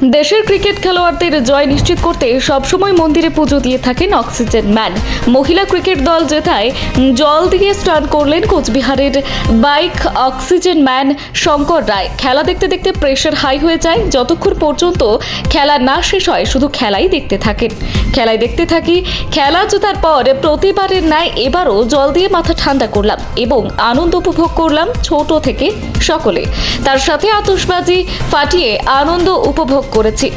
দেশের ক্রিকেট খেলোয়াড়দের জয় নিশ্চিত করতে সবসময় মন্দিরে পুজো দিয়ে থাকেন অক্সিজেন ম্যান। মহিলা ক্রিকেট দল জেতায় জল দিয়ে স্টান করলেন কোচবিহারের bike oxygen man Shankar Roy. খেলা দেখতে দেখতে প্রেশার হাই হয়ে যায়। যতক্ষণ পর্যন্ত খেলা না শেষ হয়, শুধু খেলাই দেখতে থাকেন। খেলায় দেখতে থাকি, খেলা জেতার পর প্রতিবারের ন্যায় এবারও জল দিয়ে মাথা ঠান্ডা করলাম এবং আনন্দ উপভোগ করলাম ছোট থেকে সকলে। তার সাথে আতশবাজি ফাটিয়ে আনন্দ উপভোগ করেছি।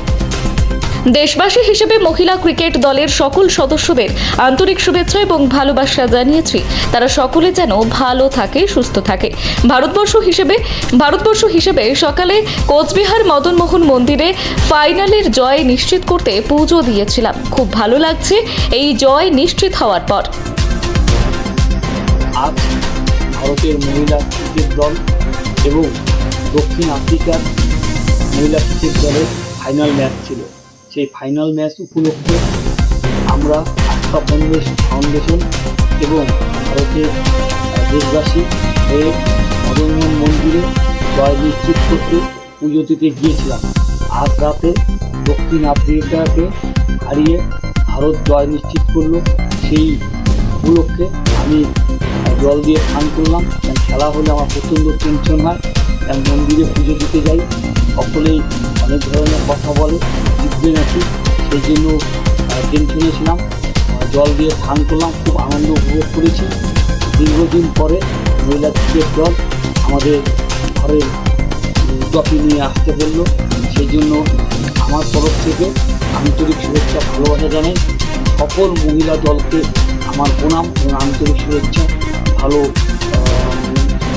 দেশবাসী হিসেবে মহিলা ক্রিকেট দলের সকল সদস্যদের আন্তরিক শুভেচ্ছা এবং ভালোবাসা জানিয়েছি। তারা সকলে যেন ভালো থাকে, সুস্থ থাকে। ভারতবর্ষ হিসেবে ভারতবর্ষ হিসেবে সকালে কোচবিহার মদনমোহন মন্দিরে ফাইনালের জয় নিশ্চিত করতে পুজো দিয়েছিলাম। খুব ভালো লাগছে এই জয় নিশ্চিত হওয়ার পর। আজ ভারতের মহিলা ক্রিকেট দল এবং দক্ষিণ আফ্রিকার মহিলা ক্রিকেট দলের ফাইনাল ম্যাচ ছিল। সেই ফাইনাল ম্যাচ উপলক্ষে আমরা আস্থা ফাউন্ডেশন এবং ভারতের দেশবাসী হয়ে মদনমোহন মন্দিরে জয় নিশ্চিত করতে পুজো দিতে গিয়েছিলাম। আজ রাতে দক্ষিণ আফ্রিকাকে হারিয়ে ভারত জয় নিশ্চিত করল সেই উপলক্ষে আমি জল দিয়ে স্নান করলাম কারণ খেলা হলে আমার প্রচণ্ড টেনশন হয় কারণ মন্দিরে পুজো দিতে যাই। সকলেই অনেক ধরনের কথা বলে জিতবে নাকি? সেই জন্য টেনশনে ছিলাম। জল দিয়ে স্নান করলাম, খুব আনন্দ উপভোগ করেছি। দীর্ঘদিন পরে মহিলা ক্রিকেট দল আমাদের ঘরের ট্রফি নিয়ে আসতে বলল। সেই জন্য আমার তরফ থেকে আন্তরিক শুভেচ্ছা, ভালোবাসা জানাই। সকল মহিলা দলকে আমার প্রণাম এবং আন্তরিক শুভেচ্ছা। ভালো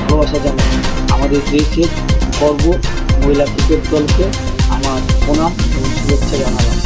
ভালোবাসা জানাই আমাদের দেশের গর্ব মহিলা ক্রিকেট দলকে আমার প্রণাম এবং শুভেচ্ছা জানালাম।